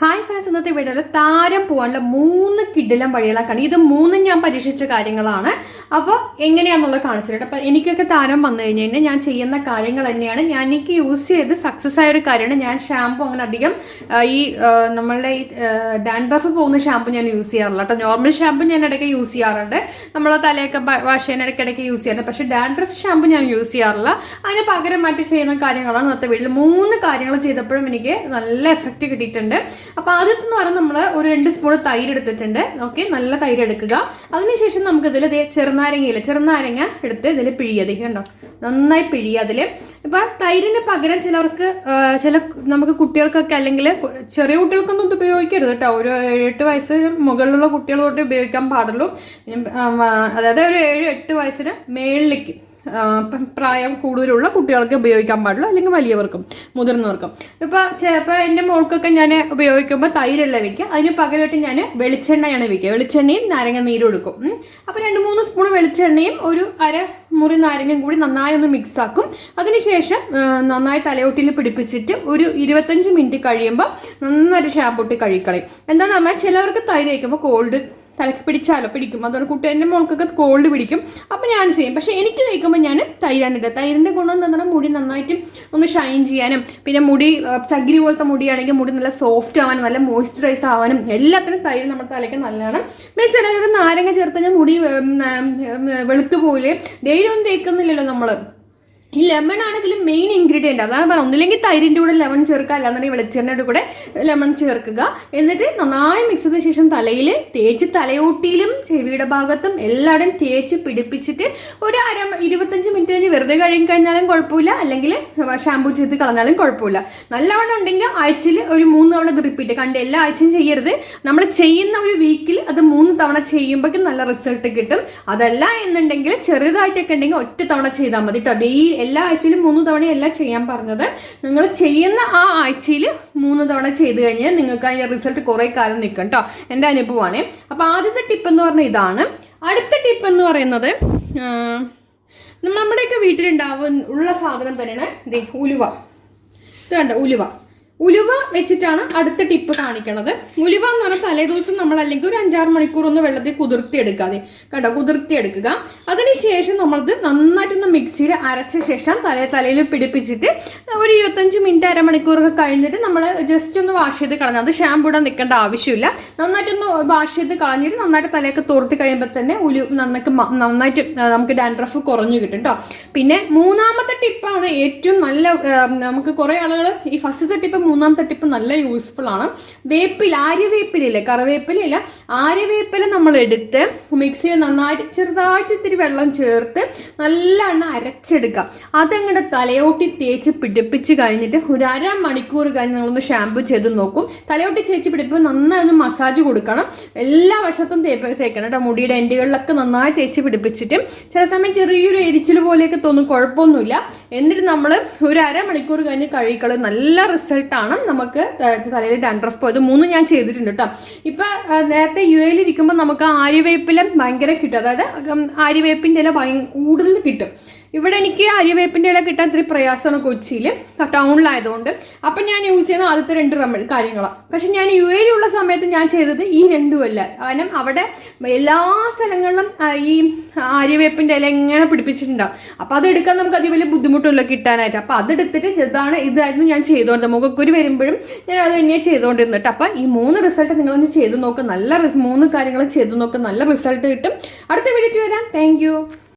Hi friends ഇന്നത്തെ വീഡിയോയിൽ താരം പോകാനുള്ള മൂന്ന് കിഡിലം വഴികളാണ് ഇത് മൂന്നും ഞാൻ പരീക്ഷിച്ച കാര്യങ്ങളാണ്. അപ്പോൾ എങ്ങനെയാണെന്നുള്ളത് കാണിച്ചിട്ടുണ്ട് അപ്പോൾ എനിക്കൊക്കെ താരം വന്നു കഴിഞ്ഞ് കഴിഞ്ഞാൽ ഞാൻ ചെയ്യുന്ന കാര്യങ്ങൾ തന്നെയാണ്. ഞാൻ എനിക്ക് യൂസ് ചെയ്ത് സക്സസ് ആയ ഒരു കാര്യമാണ്. ഞാൻ ഷാമ്പു അങ്ങനെ അധികം ഈ നമ്മളുടെ ഈ ഡാൻഡ്രഫ് പോകുന്ന ഷാമ്പു ഞാൻ യൂസ് ചെയ്യാറില്ല കേട്ടോ. നോർമൽ ഷാമ്പു ഞാൻ ഇടയ്ക്ക് യൂസ് ചെയ്യാറുണ്ട്. നമ്മൾ തലയൊക്കെ വാഷ് ചെയ്യാൻ ഇടയ്ക്കിടയ്ക്ക് യൂസ് ചെയ്യാറുണ്ട്. പക്ഷേ ഡാൻഡ്രഫ് ഷാമ്പു ഞാൻ യൂസ് ചെയ്യാറില്ല. അതിന് പകരം മാറ്റി ചെയ്യുന്ന കാര്യങ്ങളാണ് ഇന്നത്തെ വീട്ടിൽ. മൂന്ന് കാര്യങ്ങൾ ചെയ്തപ്പോഴും എനിക്ക് നല്ല എഫക്റ്റ് കിട്ടിയിട്ടുണ്ട്. അപ്പോൾ ആദ്യത്തെ എന്ന് പറയുന്നത് നമ്മൾ ഒരു രണ്ട് സ്പൂൺ തൈര് എടുത്തിട്ടുണ്ട്. ഓക്കെ നല്ല തൈര് എടുക്കുക. അതിനുശേഷം നമുക്ക് ഇതിൽ ചെറുനാരങ്ങയില്ല ചെറുനാരങ്ങ എടുത്ത് ഇതിൽ പിഴിയത് കണ്ടോ? നന്നായി പിഴിയുക അതിൽ ഇപ്പം തൈരിന് പകരം ചിലർക്ക് ചില നമുക്ക് കുട്ടികൾക്കൊക്കെ അല്ലെങ്കിൽ ചെറിയ കുട്ടികൾക്കൊന്നും ഇത് ഉപയോഗിക്കരുത് കേട്ടോ. ഒരു എട്ട് വയസ്സിന് മുകളിലുള്ള കുട്ടികൾ തൊട്ട് ഉപയോഗിക്കാൻ പാടുള്ളൂ. അതായത് ഒരു ഏഴ് എട്ട് വയസ്സിന് മേളിലേക്ക് പ്രായം കൂടുതലുള്ള കുട്ടികൾക്ക് ഉപയോഗിക്കാൻ പാടുള്ളൂ അല്ലെങ്കിൽ വലിയവർക്കും മുതിർന്നവർക്കും. ഇപ്പോൾ ചിലപ്പോൾ എന്റെ മോൾക്കൊക്കെ ഞാൻ ഉപയോഗിക്കുമ്പോൾ തൈരല്ല വയ്ക്കുക അതിന് പകരമായിട്ട് ഞാൻ വെളിച്ചെണ്ണയാണ് വയ്ക്കുക വെളിച്ചെണ്ണയും നാരങ്ങ നീരും എടുക്കും. അപ്പോൾ രണ്ട് മൂന്ന് സ്പൂൺ വെളിച്ചെണ്ണയും ഒരു അര മുറി നാരങ്ങയും കൂടി നന്നായി ഒന്ന് മിക്സ് ആക്കും. അതിനുശേഷം നന്നായി തലയോട്ടിൽ പിടിപ്പിച്ചിട്ട് ഒരു ഇരുപത്തഞ്ച് മിനിറ്റ് കഴിയുമ്പോൾ നന്നായിട്ട് ഷാമ്പൂട്ടി കഴിക്കളയും എന്താണെന്ന് പറഞ്ഞാൽ ചിലവർക്ക് തൈര് വയ്ക്കുമ്പോൾ കോൾഡ് തലക്ക് പിടിച്ചാലോ? പിടിക്കും. അതുകൊണ്ട് കുട്ടി മുഖക്കൊക്കെ കോൾഡ് പിടിക്കും. അപ്പം ഞാൻ ചെയ്യും. പക്ഷേ എനിക്ക് തയ്ക്കുമ്പോൾ ഞാൻ തൈരാണ് ഇടുക. തൈരിന്റെ ഗുണം എന്ന് പറഞ്ഞാൽ മുടി നന്നായിട്ട് ഒന്ന് ഷൈൻ ചെയ്യാനും പിന്നെ മുടി ചകിരി പോലത്തെ മുടിയാണെങ്കിൽ മുടി നല്ല സോഫ്റ്റ് ആവാനും നല്ല മോയ്സ്ചറൈസ് ആവാനും എല്ലാത്തിനും തൈര് നമ്മുടെ തലയ്ക്ക് നല്ലതാണ്. പിന്നെ ചിലരുടെ നാരങ്ങ ചേർത്ത് കഴിഞ്ഞാൽ മുടി വെളുത്തു ഡെയിലി ഒന്നും തേക്കുന്നില്ലല്ലോ നമ്മൾ ഈ ലെമൺ ആണ് ഇതിൽ മെയിൻ ഇൻഗ്രീഡിയന്റ് അതാണ് പറയുന്നത് ഒന്നില്ലെങ്കിൽ തൈരിന്റെ കൂടെ ലെമൺ ചേർക്കുക. അല്ലാന്നുണ്ടെങ്കിൽ വെളിച്ചെണ്ണയുടെ കൂടെ ലെമൺ ചേർക്കുക. എന്നിട്ട് നന്നായി മിക്സ് ചെയ്ത ശേഷം തലയിൽ തേച്ച് തലയോട്ടിയിലും ചെവിയുടെ ഭാഗത്തും എല്ലായിടും തേച്ച് പിടിപ്പിച്ചിട്ട് ഒരു അര ഇരുപത്തഞ്ച് മിനിറ്റ് കഴിഞ്ഞ് വെറുതെ കഴിഞ്ഞ് കഴിഞ്ഞാലും കുഴപ്പമില്ല. അല്ലെങ്കിൽ ഷാമ്പൂ ചെയ്ത് കളഞ്ഞാലും കുഴപ്പമില്ല. നല്ലവണ്ണം ഉണ്ടെങ്കിൽ ആഴ്ചയിൽ ഒരു മൂന്ന് തവണ ഇത് റിപ്പീറ്റ് കണ്ട് എല്ലാ ആഴ്ചയും ചെയ്യരുത്. നമ്മൾ ചെയ്യുന്ന ഒരു വീക്കിൽ അത് മൂന്ന് തവണ ചെയ്യുമ്പോഴേക്കും നല്ല റിസൾട്ട് കിട്ടും. അതല്ല എന്നുണ്ടെങ്കിൽ ചെറുതായിട്ടൊക്കെ ഉണ്ടെങ്കിൽ ഒറ്റ തവണ ചെയ്താൽ മതി കേട്ടോ എല്ലാ ആഴ്ചയിലും മൂന്ന് തവണയല്ല ചെയ്യാൻ പറഞ്ഞത്. നിങ്ങൾ ചെയ്യുന്ന ആ ആഴ്ചയിൽ മൂന്ന് തവണ ചെയ്ത് കഴിഞ്ഞാൽ നിങ്ങൾക്ക് അതിന്റെ റിസൾട്ട് കുറേ കാലം നിൽക്കും കേട്ടോ എന്റെ അനുഭവമാണ്. അപ്പോൾ ആദ്യത്തെ ടിപ്പ് എന്ന് പറഞ്ഞാൽ ഇതാണ്. അടുത്ത ടിപ്പ് എന്ന് പറയുന്നത് നമ്മുടെയൊക്കെ വീട്ടിലുണ്ടാവുന്ന ഉള്ള സാധനം തന്നെയാണ് ദേ ഉലുവ. ഇത് കണ്ട ഉലുവ. ഉലുവ വെച്ചിട്ടാണ് അടുത്ത ടിപ്പ് കാണിക്കണത്. ഉലുവ എന്ന് പറഞ്ഞാൽ തലേദിവസം നമ്മൾ അല്ലെങ്കിൽ ഒരു അഞ്ചാറ് മണിക്കൂർ ഒന്ന് വെള്ളത്തിൽ കുതിർത്തി എടുക്കാതെ കണ്ടോ? കുതിർത്തി എടുക്കുക അതിനുശേഷം നമ്മളത് നന്നായിട്ടൊന്ന് മിക്സിയിൽ അരച്ച ശേഷം തലേ തലയിൽ പിടിപ്പിച്ചിട്ട് ഒരു ഇരുപത്തഞ്ച് മിനിറ്റ് അരമണിക്കൂറൊക്കെ കഴിഞ്ഞിട്ട് നമ്മൾ ജസ്റ്റ് ഒന്ന് വാഷ് ചെയ്ത് കളഞ്ഞാൽ അത് ഷാമ്പൂ ഇടാൻ നിൽക്കേണ്ട ആവശ്യമില്ല. നന്നായിട്ടൊന്ന് വാഷ് ചെയ്ത് കളഞ്ഞിട്ട് നന്നായിട്ട് തലയൊക്കെ തോർത്തി കഴിയുമ്പോൾ തന്നെ ഉലു നന്നായിട്ട് നന്നായിട്ട് നമുക്ക് ഡാൻഡ്രഫ് കുറഞ്ഞു കിട്ടും കേട്ടോ. പിന്നെ മൂന്നാമത്തെ ടിപ്പാണ് ഏറ്റവും നല്ല നമുക്ക് കുറേ ആളുകൾ ഈ ഫസ്റ്റത്തെ ടിപ്പ് മൂന്നാമത്തെ ടിപ്പ് നല്ല യൂസ്ഫുൾ ആണ്. വേപ്പില ആര്യവേപ്പിലയില്ലേ കറിവേപ്പിലയില്ല ആര്യവേപ്പില നമ്മൾ എടുത്ത് മിക്സിയിൽ നന്നായിട്ട് ചെറുതായിട്ട് ഇത്തിരി വെള്ളം ചേർത്ത് നല്ലവണ്ണം അരച്ചെടുക്കുക. അതങ്ങടെ തലയോട്ടി തേച്ച് പിടിപ്പിച്ച് കഴിഞ്ഞിട്ട് ഒരു അര മണിക്കൂർ കഴിഞ്ഞ് നിങ്ങളൊന്ന് ഷാമ്പു ചെയ്ത് നോക്കും. തലയോട്ടി തേച്ച് പിടിപ്പിക്കുമ്പോൾ നന്നായി ഒന്ന് മസാജ് കൊടുക്കണം. എല്ലാ വശത്തും തേപ്പ് തേക്കണം കേട്ടോ. മുടിയുടെ എൻഡുകളിലൊക്കെ നന്നായി തേച്ച് പിടിപ്പിച്ചിട്ട് ചില സമയം ചെറിയൊരു എരിച്ചിൽ പോലെയൊക്കെ തോന്നും. കുഴപ്പമൊന്നുമില്ല. എന്നിട്ട് നമ്മൾ ഒരു അരമണിക്കൂർ കഴിഞ്ഞ് കഴിക്കൾ നല്ല റിസൾട്ടാണ് നമുക്ക് തലയിൽ ഡാൻഡ്രഫ് പോയത്. മൂന്നും ഞാൻ ചെയ്തിട്ടുണ്ട് കേട്ടോ ഇപ്പൊ നേരത്തെ യു എയിൽ ഇരിക്കുമ്പോൾ നമുക്ക് ആര്യവേപ്പിലും ഭയങ്കര കിട്ടും. അതായത് ആര്യവേപ്പിന്റെ ഇല ഭയ കൂടുതൽ കിട്ടും. ഇവിടെ എനിക്ക് അരിവേപ്പിന്റെ ഇല കിട്ടാൻ ഇത്തിരി പ്രയാസമാണ് കൊച്ചിയിൽ ടൗണിലായതുകൊണ്ട്. അപ്പം ഞാൻ യൂസ് ചെയ്യുന്ന ആദ്യത്തെ രണ്ട് റെമഡി കാര്യങ്ങളാണ് പക്ഷെ ഞാൻ യു എയിലുള്ള സമയത്ത് ഞാൻ ചെയ്തത് ഈ രണ്ടുമല്ല കാരണം അവിടെ എല്ലാ സ്ഥലങ്ങളിലും ഈ ആര്യവേപ്പിന്റെ ഇല എങ്ങനെ പിടിപ്പിച്ചിട്ടുണ്ടാവും. അപ്പോൾ അതെടുക്കാൻ നമുക്ക് അതി വലിയ ബുദ്ധിമുട്ടില്ല കിട്ടാനായിട്ട്. അപ്പോൾ അതെടുത്തിട്ട് ഇതാണ് ഇതായിരുന്നു ഞാൻ ചെയ്തുകൊണ്ട് മുഖക്കുരു വരുമ്പോഴും ഞാൻ അത് തന്നെയാണ് ചെയ്തുകൊണ്ടിരുന്നിട്ട് അപ്പം ഈ മൂന്ന് റിസൾട്ട് നിങ്ങളൊന്ന് ചെയ്തു നോക്കുക നല്ല മൂന്ന് കാര്യങ്ങൾ ചെയ്തു നോക്കുക നല്ല റിസൾട്ട് കിട്ടും. അടുത്ത വീഡിയോ വരാം. താങ്ക്